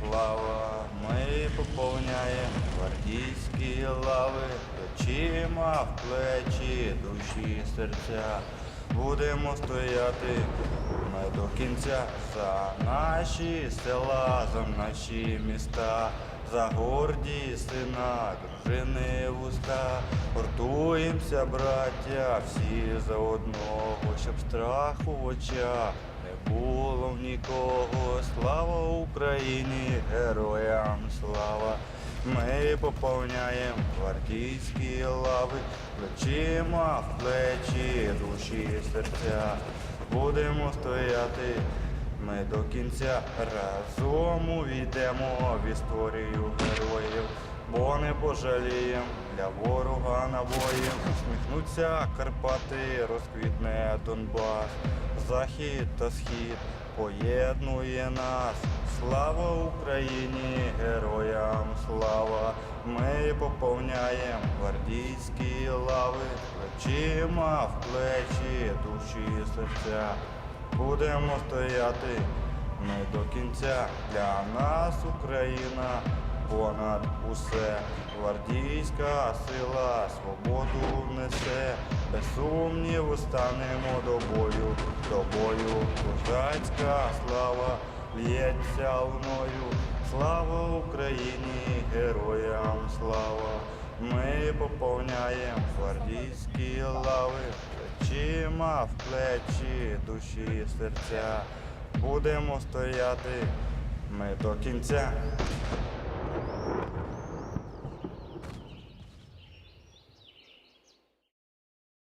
слава. Ми поповняємо гвардійські лави, плечима в плечі, душі, серця. Будемо стояти ми до кінця за наші села, за наші міста, за гордість сина, дружини вуста. Гуртуємося, браття, всі за одного, щоб страху в очах не було в нікого. Україні, героям слава! Ми поповняємо гвардійські лави, плечима в плечі, душі серця. Будемо стояти ми до кінця разом увійдемо в історію героїв, бо не пожалієм для ворога набоїв. Усміхнуться Карпати, розквітне Донбас, захід та схід поєднує нас. Слава Україні, героям слава! Ми поповняємо гвардійські лави, плечима в плечі, душі і серця. Будемо стояти ми до кінця. Для нас Україна понад усе. Гвардійська сила свободу несе. Без сумніву станемо до бою. Козацька слава лється мною. Слава Україні, героям слава! Ми поповняємо гвардійські лави, плечима в плечі, душі серця. Будемо стояти ми до кінця.